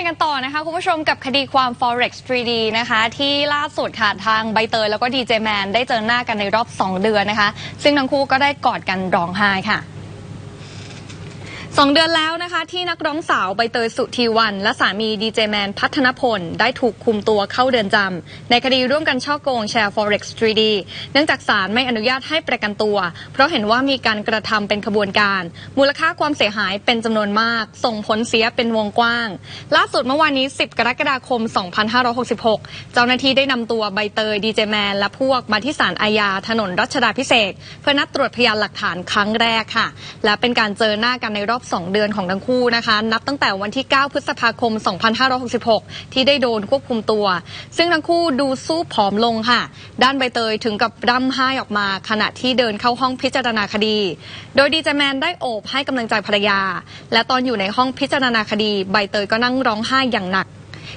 ตกันต่อนะคะ คุณผู้ชมกับคดีความ forex 3D นะคะ ที่ล่าสุดค่ะทางใบเตยแล้วก็ดีเจแมนได้เจอหน้ากันในรอบ 2 เดือนนะคะ ซึ่งทั้งคู่ก็ได้กอดกันร้องไห้ค่ะ สองเดือนแล้วนะคะ ที่นักร้องสาวใบเตยสุธีวัน และสามีดีเจแมนพัฒนพล ได้ถูกคุมตัวเข้าเดือนจำในคดีร่วมกันช่อโกงแชร์ forex 3D เนื่องจากศาลไม่อนุญาตให้ประกันตัว เพราะเห็นว่ามีการกระทำเป็นขบวนการ มูลค่าความเสียหายเป็นจำนวนมาก ส่งผลเสียเป็นวงกว้าง ล่าสุดเมื่อวานนี้ 10 กรกฎาคม 2566 เจ้าหน้าที่ได้นำตัวใบเตยดีเจแมนและพวกมาที่ศาลอาญาถนนรัชดาพิเศษเพื่อนัดตรวจพยานหลักฐานครั้งแรกค่ะ และเป็นการเจอหน้ากันในรอบ2 เดือนของทั้งคู่นะคะ นับตั้งแต่วันที่ 9 พฤษภาคม 2566 ที่ได้โดนควบคุมตัว ซึ่งทั้งคู่ดูสู้ผอมลงค่ะ ด้านใบเตยถึงกับร่ำไห้ออกมา ขณะที่เดินเข้าห้องพิจารณาคดี โดยดีเจแมนได้โอบให้กำลังใจภรรยา และตอนอยู่ในห้องพิจารณาคดี ใบเตยก็นั่งร้องไห้อย่างหนัก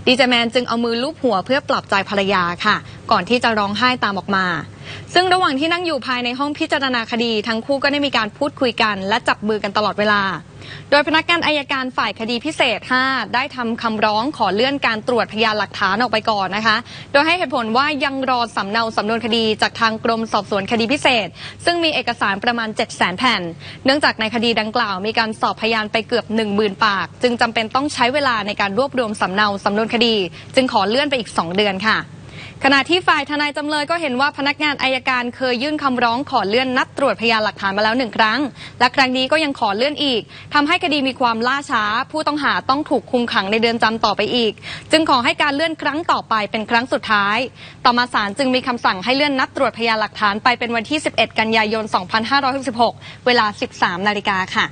ดีเจแมนจึงเอามือลูบหัวเพื่อปลอบใจภรรยาค่ะ ก่อนที่จะร้องไห้ตามออกมา ซึ่งระหว่างที่นั่งอยู่ภายในห้องพิจารณาคดี ทั้งคู่ก็ได้มีการพูดคุยกัน และจับมือกันตลอดเวลา โดยพนักงานอายการฝ่ายคดีพิเศษ 5 ได้ทำคำร้องขอเลื่อนการตรวจพยานหลักฐานออกไปก่อนนะคะ โดยให้เหตุผลว่ายังรอสำเนาสำนวนคดีจากทางกรมสอบสวนคดีพิเศษ ซึ่งมีเอกสารประมาณ 7 0 0 0 0แผ่น เนื่องจากในคดีดังกล่าวมีการสอบพยานไปเกือบ 10,000 ปาก จึงจำเป็นต้องใช้เวลาในการรวบรวมสำเนาสำนวนคดี จึงขอเลื่อนไปอีก 2 เดือนค่ะ ขณะที่ฝ่ายทนายจำเลยก็เห็นว่าพนักงานอายการเคยยื่นคำร้องขอเลื่อนนัดตรวจพยานหลักฐานมาแล้วหนึ่งครั้ง และครั้งนี้ก็ยังขอเลื่อนอีกทำให้คดีมีความล่าช้า ผู้ต้องหาต้องถูกคุมขังในเดือนจำต่อไปอีก จึงขอให้การเลื่อนครั้งต่อไปเป็นครั้งสุดท้าย ต่อมาศาลจึงมีคำสั่งให้เลื่อนนัดตรวจพยานหลักฐานไปเป็นวันที่ 11 กันยายน 2566 เวลา 13 นาฬิกาค่ะ